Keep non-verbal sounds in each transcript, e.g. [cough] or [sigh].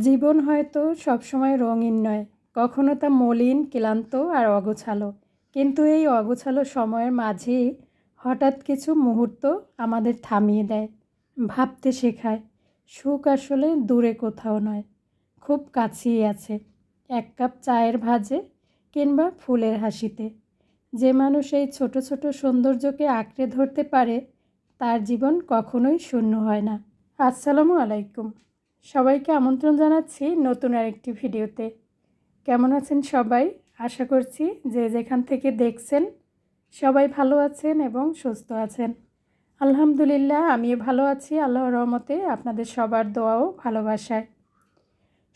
জীবন হয়তো সবসময় রঙিন নয়, কখনো তা মলিন, ক্লান্ত আর অগোছালো। কিন্তু এই অগোছালো সময়ের মাঝেই হঠাৎ কিছু মুহূর্ত আমাদের থামিয়ে দেয়, ভাবতে শেখায়। সুখ আসলে দূরে কোথাও নয়, খুব কাছেই আছে। এক কাপ চায়ের ভাজে কিংবা ফুলের হাসিতে। যে মানুষ এই ছোট ছোট সৌন্দর্যকে আঁকড়ে ধরতে পারে, তার জীবন কখনোই শূন্য হয় না। আসসালামু আলাইকুম। সবাইকে আমন্ত্রণ জানাচ্ছি নতুন আরেকটি ভিডিওতে। কেমন আছেন সবাই? আশা করছি যে যেখান থেকে দেখছেন সবাই ভালো আছেন এবং সুস্থ আছেন। আলহামদুলিল্লাহ, আমিও ভালো আছি। আল্লাহ রহমতে আপনাদের সবার দোয়াও ভালোবাসায়।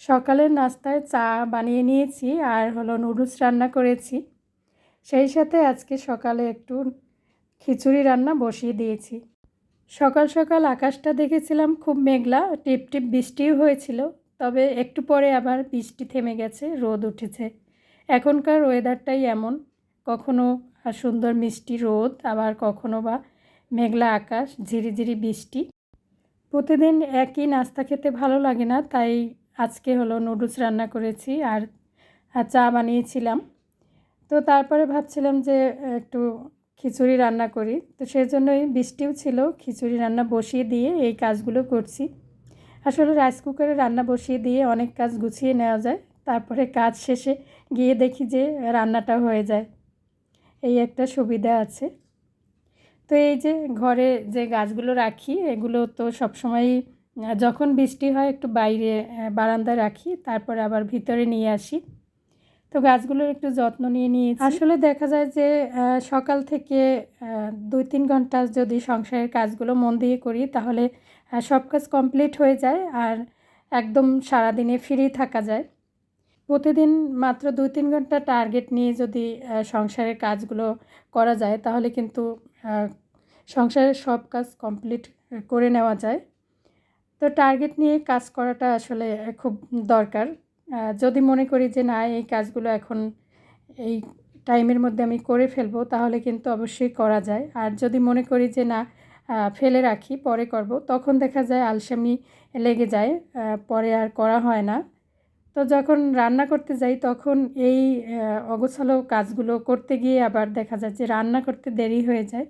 সকালের নাস্তায় চা বানিয়ে নিয়েছি আর হলো নুডলস রান্না করেছি। সেই সাথে আজকে সকালে একটু খিচুড়ি রান্না বসিয়ে দিয়েছি। সকাল সকাল আকাশটা দেখেছিলাম খুব মেঘলা, টিপ টিপ বৃষ্টিও হয়েছিল, তবে একটু পরে আবার বৃষ্টি থেমে গেছে, রোদ উঠেছে। এখনকার ওয়েদারটাই এমন, কখনো সুন্দর মিষ্টি রোদ, আবার কখনো বা মেঘলা আকাশ, ঝিরিঝিরি বৃষ্টি। প্রতিদিন একই নাস্তা খেতে ভালো লাগে না, তাই আজকে হলো নুডলস রান্না করেছি আর চা বানিয়েছিলাম। তো তারপরে ভাবছিলাম যে, একটু খিচুড়ি রান্না করি। তো সেই জন্যই বৃষ্টিও ছিল, খিচুড়ি রান্না বসিয়ে দিয়ে এই কাজগুলো করছি। আসলে রাইস কুকারে রান্না বসিয়ে দিয়ে অনেক কাজ গুছিয়ে নেওয়া যায়। তারপরে কাজ শেষে গিয়ে দেখি যে রান্নাটা হয়ে যায়। এই একটা সুবিধা আছে। তো এই যে ঘরে যে গাছগুলো রাখি, এগুলো তো সবসময়ই, যখন বৃষ্টি হয় একটু বাইরে বারান্দায় রাখি, তারপরে আবার ভিতরে নিয়ে আসি। তো গাছগুলোর একটু যত্ন নিয়ে নিয়েছি। আসলে দেখা যায় যে সকাল থেকে দুই তিন ঘণ্টা যদি সংসারের কাজগুলো মন দিয়ে করি, তাহলে সব কাজ কমপ্লিট হয়ে যায় আর একদম সারাদিনে ফ্রি থাকা যায়। প্রতিদিন মাত্র দুই তিন ঘণ্টা টার্গেট নিয়ে যদি সংসারের কাজগুলো করা যায়, তাহলে কিন্তু সংসারের সব কাজ কমপ্লিট করে নেওয়া যায়। তো টার্গেট নিয়ে কাজ করাটা আসলে খুব দরকার। যদি মনে করি যে না, এই কাজগুলো এখন এই টাইমের মধ্যে আমি করে ফেলব, তাহলে কিন্তু অবশ্যই করা যায়। আর যদি মনে করি যে না ফেলে রাখি, পরে করব, তখন দেখা যায় আলসামি লেগে যায় পরে আর করা হয় না। তো যখন রান্না করতে যাই, তখন এই অগোছালো কাজগুলো করতে গিয়ে আবার দেখা যায় যে রান্না করতে দেরি হয়ে যায়।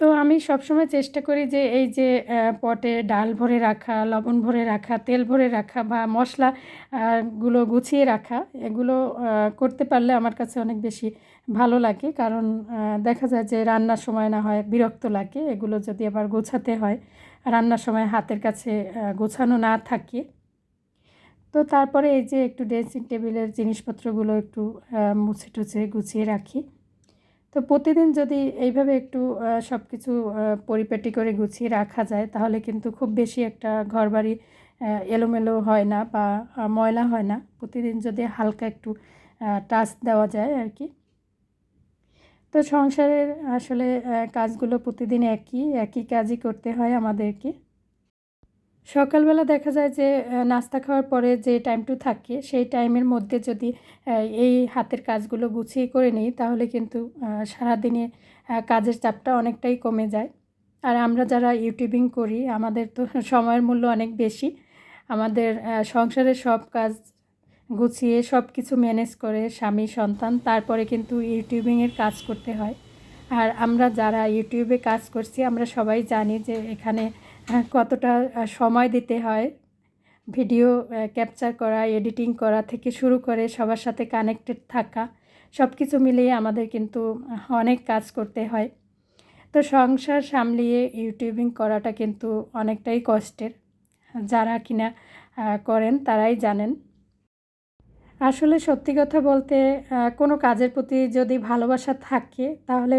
তো আমি সবসময় চেষ্টা করি যে এই যে পটে ডাল ভরে রাখা, লবণ ভরে রাখা, তেল ভরে রাখা বা মশলা গুলো গুছিয়ে রাখা, এগুলো করতে পারলে আমার কাছে অনেক বেশি ভালো লাগে। কারণ দেখা যায় যে রান্নার সময় না হয় বিরক্ত লাগে, এগুলো যদি আবার গোছাতে হয়, রান্নার সময় হাতের কাছে গোছানো না থাকে। তো তারপরে এই যে একটু ড্রেসিং টেবিলের জিনিসপত্রগুলো একটু মুছে টুছে গুছিয়ে রাখি। তো প্রতিদিন যদি এইভাবে একটু সব কিছু পরিপাটি করে গুছিয়ে রাখা যায়, তাহলে কিন্তু খুব বেশি একটা ঘরবাড়ি এলোমেলো হয় না বা ময়লা হয় না। প্রতিদিন যদি হালকা একটু টাচ দেওয়া যায় আর কি তো সংসারের আসলে কাজগুলো প্রতিদিন একই একই কাজই করতে হয় আমাদেরকে। সকালবেলা দেখা যায় যে নাস্তা খাওয়ার পরে যে টাইমটু থাকে, সেই টাইমের মধ্যে যদি এই হাতের কাজগুলো গুছিয়ে করে নিই, তাহলে কিন্তু সারাদিনে কাজের চাপটা অনেকটাই কমে যায়। আর আমরা যারা ইউটিউবিং করি, আমাদের তো [laughs] সময়ের মূল্য অনেক বেশি। আমাদের সংসারের সব কাজ গুছিয়ে সব কিছু ম্যানেজ করে স্বামী, সন্তান, তারপরে কিন্তু ইউটিউবিংয়ের কাজ করতে হয়। আর আমরা যারা ইউটিউবে কাজ করছি, আমরা সবাই জানি যে, এখানে কতটা সময় দিতে হয়। ভিডিও ক্যাপচার করা, এডিটিং করা থেকে শুরু করে সবার সাথে কানেক্টেড থাকা সব কিছু মিলিয়ে আমাদের কিন্তু অনেক কাজ করতে হয়। তো সংসার সামলিয়ে ইউটিউবিং করাটা কিন্তু অনেকটাই কষ্টের। যারা কিনা করেন তারাই জানেন। আসলে সত্যি কথা বলতে কোনো কাজের প্রতি যদি ভালোবাসা থাকে, তাহলে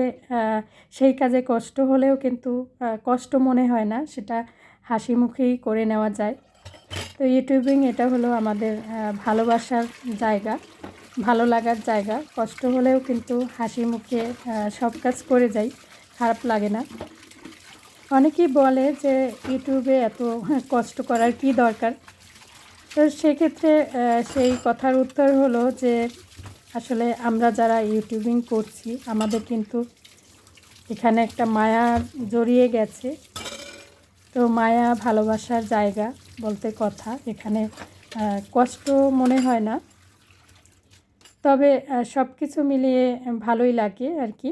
সেই কাজে কষ্ট হলেও কিন্তু কষ্ট মনে হয় না। সেটা হাসি মুখেই করে নেওয়া যায়। তো ইউটিউবিং এটা হলো আমাদের ভালোবাসার জায়গা, ভালো লাগার জায়গা। কষ্ট হলেও কিন্তু হাসি মুখে সব কাজ করে যাই, খারাপ লাগে না। অনেকেই বলে যে ইউটিউবে এত কষ্ট করার কি দরকার? তো সেক্ষেত্রে সেই কথার উত্তর হলো যে আসলে আমরা যারা ইউটিউবিং করছি, আমাদের কিন্তু এখানে একটা মায়া জড়িয়ে গেছে। তো মায়া ভালোবাসার জায়গা বলতে কথা, এখানে কষ্ট মনে হয় না। তবে সব কিছু মিলিয়ে ভালোই লাগে আর কি।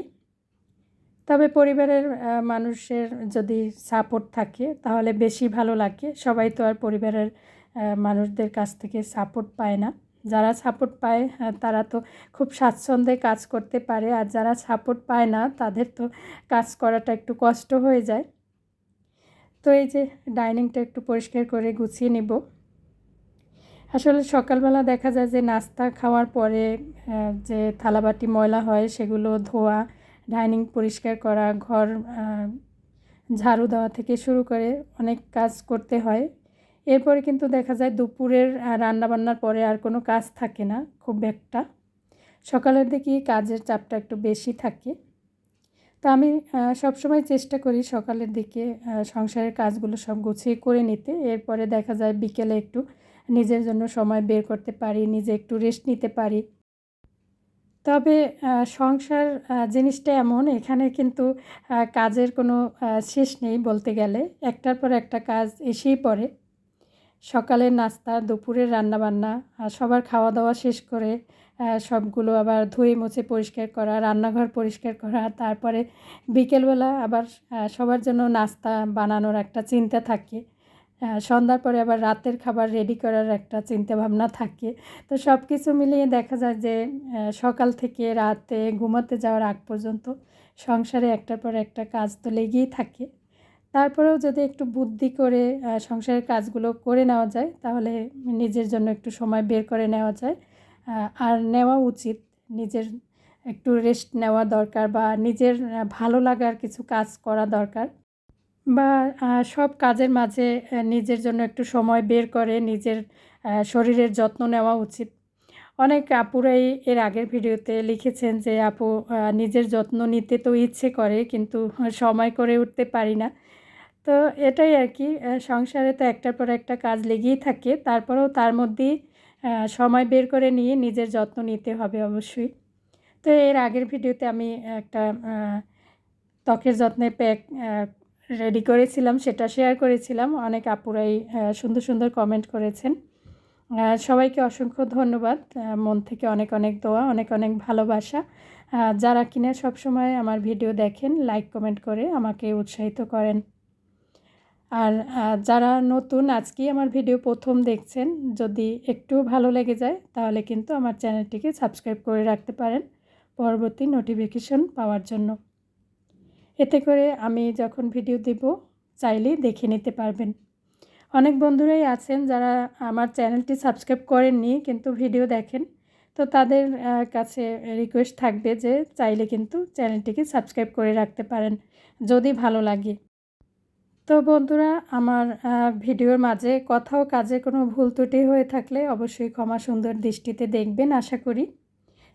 তবে পরিবারের মানুষের যদি সাপোর্ট থাকে, তাহলে বেশি ভালো লাগে। সবাই তো আর পরিবারের মানুষদের কাছ থেকে সাপোর্ট পায় না। যারা সাপোর্ট পায় তারা তো খুব স্বাচ্ছন্দ্যে কাজ করতে পারে। আর যারা সাপোর্ট পায় না, তাদের তো কাজ করাটা একটু কষ্ট হয়ে যায়। তো এই যে ডাইনিংটা একটু পরিষ্কার করে গুছিয়ে নেব। আসলে সকালবেলা দেখা যায় যে নাস্তা খাওয়ার পরে যে থালাবাটি ময়লা হয়, সেগুলো ধোয়া ডাইনিং পরিষ্কার করা, ঘর ঝাড়ু দেওয়া থেকে শুরু করে অনেক কাজ করতে হয়। এরপরে কিন্তু দেখা যায় দুপুরের রান্নাবান্নার পরে আর কোনো কাজ থাকে না, খুব একটা। সকালের দিকে কাজের চাপটা একটু বেশি থাকে। তো আমি সবসময় চেষ্টা করি সকালের দিকে সংসারের কাজগুলো সব গুছিয়ে করে নিতে। এরপরে দেখা যায় বিকেলে একটু নিজের জন্য সময় বের করতে পারি, নিজে একটু রেস্ট নিতে পারি। তবে সংসার জিনিসটা এমন, এখানে কিন্তু কাজের কোনো শেষ নেই বলতে গেলে। একটার পর একটা কাজ এসেই পড়ে। সকালের নাস্তা, দুপুরের রান্নাবান্না আর সবার খাওয়া দাওয়া শেষ করে সবগুলো আবার ধুয়ে মুছে পরিষ্কার করা, রান্নাঘর পরিষ্কার করা, তারপরে বিকেলবেলা আবার সবার জন্য নাস্তা বানানোর একটা চিন্তা থাকে। সন্ধ্যার পরে আবার রাতের খাবার রেডি করার একটা চিন্তা ভাবনা থাকে। তো সব কিছু মিলিয়ে দেখা যায় যে সকাল থেকে রাতে ঘুমাতে যাওয়ার আগ পর্যন্ত সংসারে একটার পর একটা কাজ তো লেগেই থাকে। তারপরেও যদি একটু বুদ্ধি করে সংসারের কাজগুলো করে নেওয়া যায়, তাহলে নিজের জন্য একটু সময় বের করে নেওয়া যায়। আর নেওয়া উচিত। নিজের একটু রেস্ট নেওয়া দরকার বা নিজের ভালো লাগার কিছু কাজ করা দরকার। বা সব কাজের মাঝে নিজের জন্য একটু সময় বের করে, নিজের শরীরের যত্ন নেওয়া উচিত। অনেক আপুরাই এর আগের ভিডিওতে লিখেছেন যে, আপু নিজের যত্ন নিতে তো ইচ্ছে করে, কিন্তু সময় করে উঠতে পারি না। তো এটাই আর কি সংসারে তো একটার পর একটা কাজ লেগেই থাকে, তারপরেও তার মধ্যেই সময় বের করে নিয়ে নিজের যত্ন নিতে হবে অবশ্যই। তো এর আগের ভিডিওতে আমি একটা ত্বকের যত্নের প্যাক রেডি করেছিলাম, সেটা শেয়ার করেছিলাম, অনেক আপুরাই সুন্দর সুন্দর কমেন্ট করেছেন। সবাইকে অসংখ্য ধন্যবাদ মন থেকে অনেক অনেক দোয়া, অনেক অনেক ভালোবাসা। যারা কিনা সবসময় আমার ভিডিও দেখেন, লাইক কমেন্ট করে আমাকে উৎসাহিত করেন। আর যারা নতুন আজকেই আমার ভিডিও প্রথম দেখছেন, যদি একটু ভালো লেগে যায়, তাহলে কিন্তু আমার চ্যানেলটিকে সাবস্ক্রাইব করে রাখতে পারেন পরবর্তী নোটিফিকেশন পাওয়ার জন্য। এতে করে আমি যখন ভিডিও দেব, চাইলেই দেখে নিতে পারবেন। অনেক বন্ধুরাই আছেন যারা আমার চ্যানেলটি সাবস্ক্রাইব করেননি, কিন্তু ভিডিও দেখেন, তো তাদের কাছে রিকোয়েস্ট থাকবে যে চাইলে কিন্তু চ্যানেলটিকে সাবস্ক্রাইব করে রাখতে পারেন, যদি ভালো লাগে। তো বন্ধুরা আমার ভিডিওর মাঝে কথা ও কাজে কোনো ভুল ত্রুটি হয়ে থাকলে অবশ্যই ক্ষমা সুন্দর দৃষ্টিতে দেখবেন আশা করি।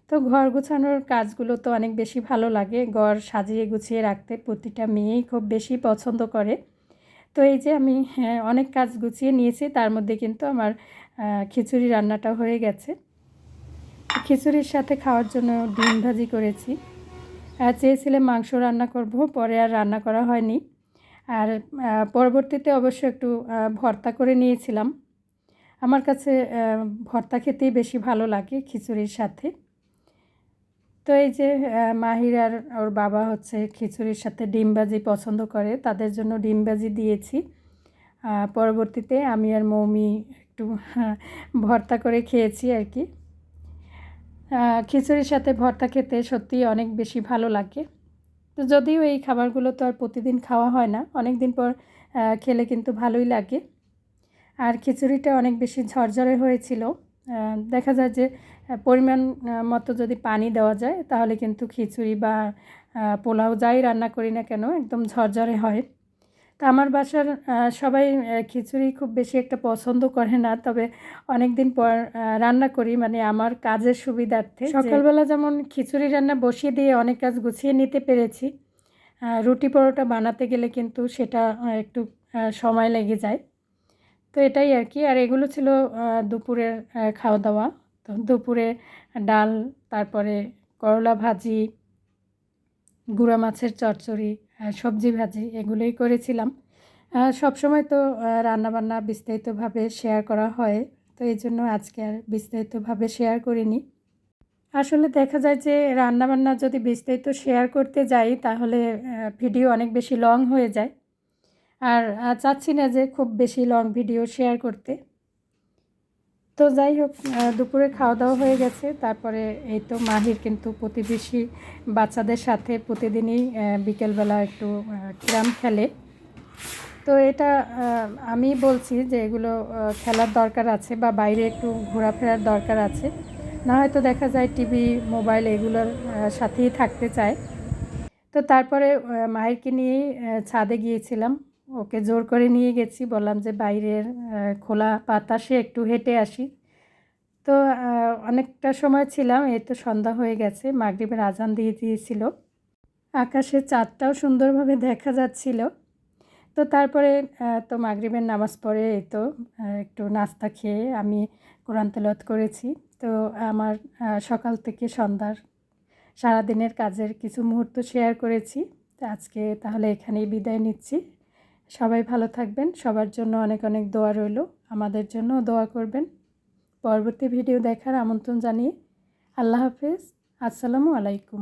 তো ঘর গোছানোর কাজগুলো তো অনেক বেশি ভালো লাগে। ঘর সাজিয়ে গুছিয়ে রাখতে প্রতিটা মেয়েই খুব বেশি পছন্দ করে। তো এই যে আমি হ্যাঁ, অনেক কাজ গুছিয়ে নিয়েছি তার মধ্যে কিন্তু আমার খিচুড়ি রান্নাটা হয়ে গেছে। খিচুড়ির সাথে খাওয়ার জন্য ডিম ভাজি করেছি। আহ, চেয়েছিলাম মাংস রান্না করব পরে আর রান্না করা হয়নি। আর পরবর্তীতে অবশ্য একটু ভর্তা করে নিয়েছিলাম। আমার কাছে ভর্তা খেতেই বেশি ভালো লাগে খিচুড়ির সাথে। তো এই যে মাহির আর ওর বাবা হচ্ছে খিচুড়ির সাথে ডিম ভাজি পছন্দ করে তাদের জন্য ডিম ভাজি দিয়েছি। পরবর্তীতে আমি আর মৌমি একটু হ্যাঁ, ভর্তা করে খেয়েছি আর কি। খিচুড়ির সাথে ভর্তা খেতে সত্যিই অনেক বেশি ভালো লাগে। তো যদিও এই খাবারগুলো তো আর প্রতিদিন খাওয়া হয় না অনেক দিন পর খেলে কিন্তু ভালোই লাগে। আর খিচুড়িটা অনেক বেশি ঝরঝরে হয়েছিল। দেখা যায় যে পরিমাণ মতো যদি পানি দেওয়া যায়, তাহলে কিন্তু খিচুড়ি বা পোলাও যাই রান্না করি না কেন, একদম ঝরঝরে হয়। তা আমার বাসার সবাই খিচুড়ি খুব বেশি একটা পছন্দ করে না। তবে অনেক দিন পর রান্না করি মানে আমার কাজের সুবিধার্থে সকালবেলা যেমন খিচুড়ি রান্না বসিয়ে দিয়ে অনেক কাজ গুছিয়ে নিতে পেরেছি রুটি পরোটা বানাতে গেলে কিন্তু সেটা একটু সময় লেগে যায়। তো এটাই আর কি। আর এগুলো ছিল দুপুরের খাওয়া দাওয়া তো দুপুরে ডাল, তারপরে করলা ভাজি, গুঁড়া মাছের চচ্চড়ি সবজি ভাজি এগুলোই করেছিলাম। আহ, সবসময় তো রান্নাবান্না বিস্তারিতভাবে শেয়ার করা হয় তো এই জন্য আজকে আর বিস্তারিতভাবে শেয়ার করিনি। আসলে দেখা যায় যে রান্নাবান্না যদি বিস্তারিত শেয়ার করতে যাই তাহলে ভিডিও অনেক বেশি লং হয়ে যায়। আর চাচ্ছি না যে খুব বেশি লং ভিডিও শেয়ার করতে। তো যাই হোক দুপুরে খাওয়া দাওয়া হয়ে গেছে। তারপরে এই তো মাহির কিন্তু প্রতিবেশী বাচ্চাদের সাথে প্রতিদিনই বিকেলবেলা একটু ক্যারাম খেলে। তো এটা আমি বলছি যে এগুলো খেলার দরকার আছে বা বাইরে একটু ঘোরাফেরার দরকার আছে। না হয়তো দেখা যায় টিভি মোবাইল এগুলোর সাথেই থাকতে চায়। তো তারপরে আহ, মায়েরকে নিয়েই ছাদে গিয়েছিলাম। ওকে জোর করে নিয়ে গেছি। বললাম যে বাইরের খোলা বাতাসে একটু হেঁটে আসি। তো অনেকটা সময় ছিলাম, এই তো সন্ধ্যা হয়ে গেছে, মাগরিবের আজান দিয়ে দিয়েছিল। আকাশে চাঁদটাও সুন্দরভাবে দেখা যাচ্ছিল। তো তারপরে তো মাগরিবের নামাজ পড়ে এই তো একটু নাস্তা খেয়ে আমি কোরআন তেলত করেছি। তো আমার সকাল থেকে সন্ধ্যার সারাদিনের কাজের কিছু মুহূর্ত শেয়ার করেছি। তো আজকে তাহলে এখানেই বিদায় নিচ্ছি। সবাই ভালো থাকবেন। সবার জন্য অনেক অনেক দোয়া রইল। আমাদের জন্য দোয়া করবেন। পরবর্তী ভিডিও দেখার আমন্ত্রণ জানিয়ে আল্লাহ হাফিজ। আসসালামু আলাইকুম।